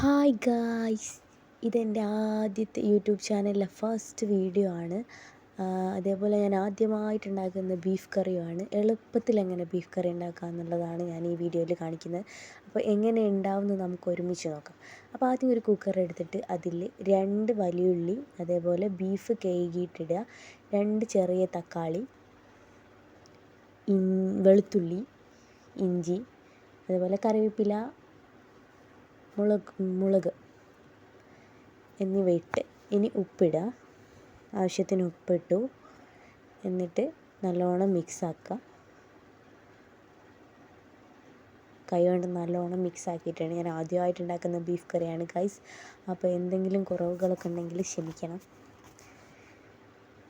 Hi guys ഇതെന്റെ ആദ്യത്തെ YouTube ചാനലിലെ ഫസ്റ്റ് വീഡിയോ ആണ്. അതേപോലെ ഞാൻ ആദ്യമായിട്ട് ഉണ്ടാക്കുന്ന ബീഫ് കറിയുമാണ്. എളുപ്പത്തിൽ എങ്ങനെ ബീഫ് കറി ഉണ്ടാക്കുക എന്നുള്ളതാണ് ഞാൻ ഈ വീഡിയോയിൽ കാണിക്കുന്നത്. അപ്പോൾ എങ്ങനെ ഉണ്ടാവുമെന്ന് നമുക്ക് ഒരുമിച്ച് നോക്കാം. അപ്പോൾ ആദ്യം ഒരു കുക്കർ എടുത്തിട്ട് അതിൽ രണ്ട് വലിയുള്ളി അതേപോലെ ബീഫ് കഴുകിയിട്ടിടുക രണ്ട് ചെറിയ തക്കാളി വെളുത്തുള്ളി ഇഞ്ചി അതേപോലെ കറിവേപ്പില മുളക് മുളക് എന്നിവ ഇട്ട് ഇനി ഉപ്പിടുക ആവശ്യത്തിന് ഉപ്പിട്ടു. എന്നിട്ട് നല്ലോണം മിക്സ് ആക്കുക കൈ കൊണ്ട് നല്ലോണം മിക്സ് ആക്കിയിട്ടാണ് ഞാൻ ആദ്യമായിട്ട് ഉണ്ടാക്കുന്ന ബീഫ് കറിയാണ് ഗൈസ് അപ്പോൾ എന്തെങ്കിലും കുറവുകളൊക്കെ ഉണ്ടെങ്കിൽ ക്ഷമിക്കണം.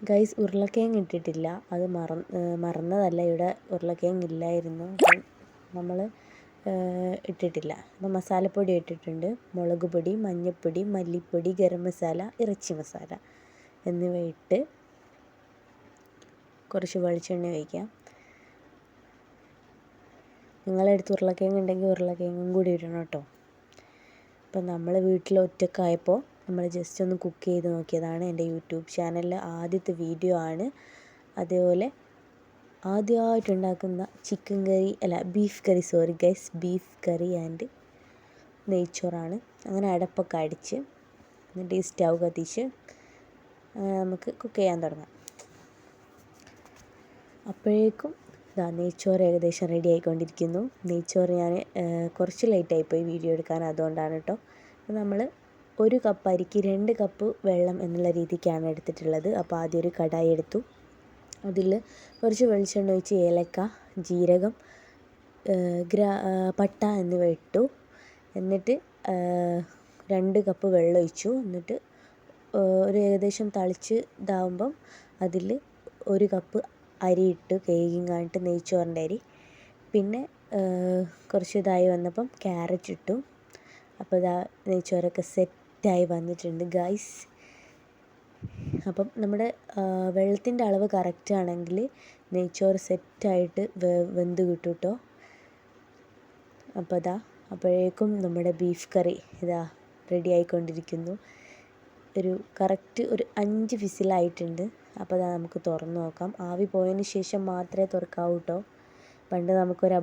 ഗൈസ് ഉരുളക്കിഴങ്ങ് ഇട്ടിട്ടില്ല. അത് മറന്ന് മറന്നതല്ല. ഇവിടെ ഉരുളക്കിഴങ്ങ് ഇല്ലായിരുന്നു. നമ്മൾ ഇട്ടിട്ടില്ല. അപ്പോൾ മസാലപ്പൊടി ഇട്ടിട്ടുണ്ട്. മുളക് പൊടി മഞ്ഞൾപ്പൊടി മല്ലിപ്പൊടി ഗരം മസാല ഇറച്ചി മസാല എന്നിവ ഇട്ട് കുറച്ച് വെളിച്ചെണ്ണ ഒഴിക്കാം. നിങ്ങളുടെ അടുത്ത് ഉരുളക്കിഴങ്ങ് ഉണ്ടെങ്കിൽ ഉരുളക്കിഴങ്ങും കൂടി ഇടണം കേട്ടോ. അപ്പം നമ്മൾ വീട്ടിൽ ഒറ്റക്കായപ്പോൾ നമ്മൾ ജസ്റ്റ് ഒന്ന് കുക്ക് ചെയ്ത് നോക്കിയതാണ് എന്റെ യൂട്യൂബ് ചാനലിലെ ആദ്യത്തെ വീഡിയോ ആണ്. അതേപോലെ ആദ്യമായിട്ട് ഉണ്ടാക്കുന്ന ചിക്കൻ കറി അല്ല beef curry sorry guys beef curry and നെയ്ച്ചോറാണ്. അങ്ങനെ അടപ്പൊക്കെ അടിച്ച് എന്നിട്ട് ഈ സ്റ്റൗ കത്തിച്ച് നമുക്ക് കുക്ക് ചെയ്യാൻ തുടങ്ങാം. അപ്പോഴേക്കും ഇതാ നെയ്ച്ചോറ് ഏകദേശം റെഡി ആയിക്കൊണ്ടിരിക്കുന്നു. നെയ്ച്ചോറ് ഞാൻ കുറച്ച് ലേറ്റായിപ്പോയി വീഡിയോ എടുക്കാൻ അതുകൊണ്ടാണ് കേട്ടോ നമ്മൾ ഒരു കപ്പ് അരിക്ക് രണ്ട് കപ്പ് വെള്ളം എന്നുള്ള രീതിക്കാണ് എടുത്തിട്ടുള്ളത്. അപ്പോൾ ആദ്യം ഒരു കടായി എടുത്തു. അതിൽ കുറച്ച് വെളിച്ചെണ്ണ ഒഴിച്ച് ഏലക്ക ജീരകം ഗ്രാ പട്ട എന്നിവ ഇട്ടു. എന്നിട്ട് രണ്ട് കപ്പ് വെള്ളം ഒഴിച്ചു. എന്നിട്ട് ഒരു ഏകദേശം തളിച്ച് ഇതാവുമ്പം അതിൽ ഒരു കപ്പ് അരി ഇട്ട്. കഴുകിങ്ങാണ്ട് നെയ്ച്ചോറിന്റെ അരി. പിന്നെ കുറച്ച് ഇതായി വന്നപ്പം ക്യാരറ്റ് ഇട്ടു. അപ്പോൾ ഇതാ നെയ്ച്ചോറൊക്കെ സെറ്റായി വന്നിട്ടുണ്ട്. ഗൈസ് അപ്പം നമ്മുടെ വെള്ളത്തിന്റെ അളവ് കറക്റ്റ് ആണെങ്കിൽ നെയ്ച്ചോറ് സെറ്റായിട്ട് വെന്ത് കിട്ടും കേട്ടോ അപ്പോൾ അതാ അപ്പോഴേക്കും നമ്മുടെ ബീഫ് കറി ഇതാ റെഡി ആയിക്കൊണ്ടിരിക്കുന്നു. ഒരു കറക്റ്റ് ഒരു അഞ്ച് വിസിലായിട്ടുണ്ട് അപ്പോൾ അതാ നമുക്ക് തുറന്ന് നോക്കാം. ആവി പോയതിന് ശേഷം മാത്രമേ തുറക്കാവൂ കേട്ടോ പണ്ട് നമുക്കൊരു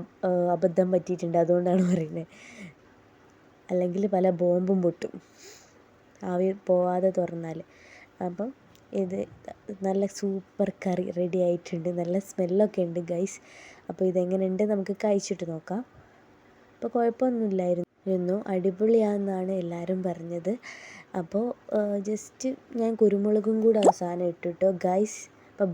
അബദ്ധം പറ്റിയിട്ടുണ്ട്. അതുകൊണ്ടാണ് പറയുന്നത് അല്ലെങ്കിൽ പല ബോംബും പൊട്ടും. ആവി പോവാതെ തുറന്നാൽ അപ്പം ഇത് നല്ല സൂപ്പർ കറി റെഡി ആയിട്ടുണ്ട്. നല്ല സ്മെല്ലൊക്കെ ഉണ്ട് ഗൈസ് അപ്പോൾ ഇതെങ്ങനെയുണ്ട് നമുക്ക് കഴിച്ചിട്ട് നോക്കാം. അപ്പോൾ കുഴപ്പമൊന്നുമില്ലായിരുന്നു. അടിപൊളിയാണെന്നാണ് എല്ലാവരും പറഞ്ഞത്. അപ്പോൾ ജസ്റ്റ് ഞാൻ കുരുമുളകും കൂടെ അവസാനം ഇട്ടിട്ടോ ഗൈസ് അപ്പോൾ